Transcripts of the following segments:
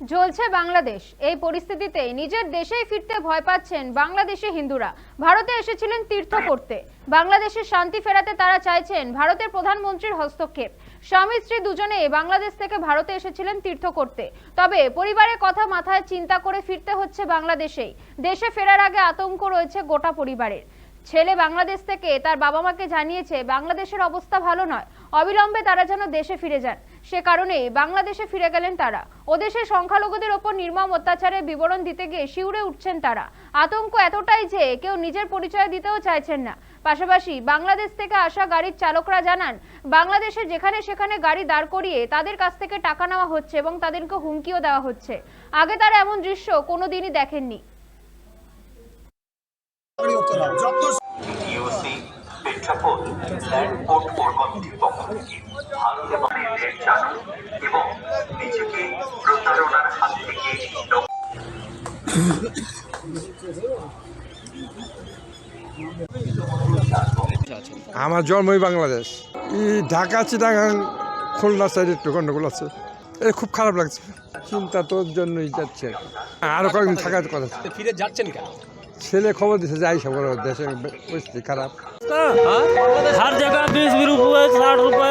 জ্বলছে বাংলাদেশ। এই পরিস্থিতিতে নিজের দেশেই ফিরতে ভয় পাচ্ছেন বাংলাদেশি হিন্দুরা। ভারতে এসেছিলেন তীর্থ করতে। বাংলাদেশের শান্তি ফেরাতে তারা চাইছেন ভারতের প্রধানমন্ত্রীর হস্তক্ষেপ। স্বামী স্ত্রী দুজনে বাংলাদেশ থেকে ভারতে এসেছিলেন তীর্থ করতে। তবে পরিবারের কথা মাথায় চিন্তা করে ফিরতে হচ্ছে বাংলাদেশেই। দেশে ফেরার আগে আতঙ্ক রয়েছে গোটা পরিবারের। ছেলে বাংলাদেশ থেকে তার বাবা মাকে জানিয়েছে, বাংলাদেশের অবস্থা ভালো নয়। অবিলম্বে তারা যেন দেশে ফিরে যান। সে কারণে বাংলাদেশে ফিরে গেলেন তারা। ওদেশের সংখ্যালঘুদের ওপর নির্মম অত্যাচারের বিবরণ দিতে গিয়ে শিউরে উঠছেন তারা। আতঙ্ক এতটাই যে কেউ নিজের পরিচয় দিতেও চাইছেন না। পাশাপাশি বাংলাদেশ থেকে আসা গাড়ির চালকরা জানান, বাংলাদেশে যেখানে সেখানে গাড়ি দাঁড় করিয়ে তাদের কাছ থেকে টাকা নেওয়া হচ্ছে এবং তাদেরকে হুমকিও দেওয়া হচ্ছে। আগে তারা এমন দৃশ্য কোনোদিনই দেখেননি। ল্যান্ড পোর্ট থেকে আমাদের জানুন এবং নিজেকে প্রতারণার হাত থেকে আমার জন্মই বাংলাদেশ। এই ঢাকা চিটাগাং খুলনা সাইড একটু গন্ডগোল আছে। এটা খুব খারাপ লাগছে। চিন্তা তোর জন্যই যাচ্ছে। আরও কয়েকদিন থাকার কথা ফিরে যাচ্ছেন কেন? ছেলে খবর দিছে যাই সব দেশে পরিস্থিতি খারাপ। হ্যাঁ? হর জায়গা বিশ রুপয়ে ষাট রুপয়ে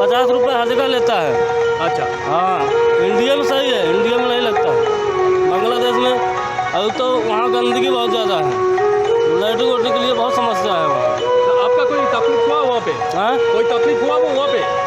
पचास रुपये हर जगह लेता है। अच्छा। हाँ इंडिया में सही है इंडिया में नहीं लगता है। बांग्लादेश में अभी तो वहाँ गंदगी बहुत ज़्यादा है। लाइटिंग वोटिंग के लिए बहुत समस्या है वहाँ। तो आपका कोई तकलीफ़ हुआ वहाँ पे? हाँ? कोई तकलीफ़ हुआ वो वहाँ पे?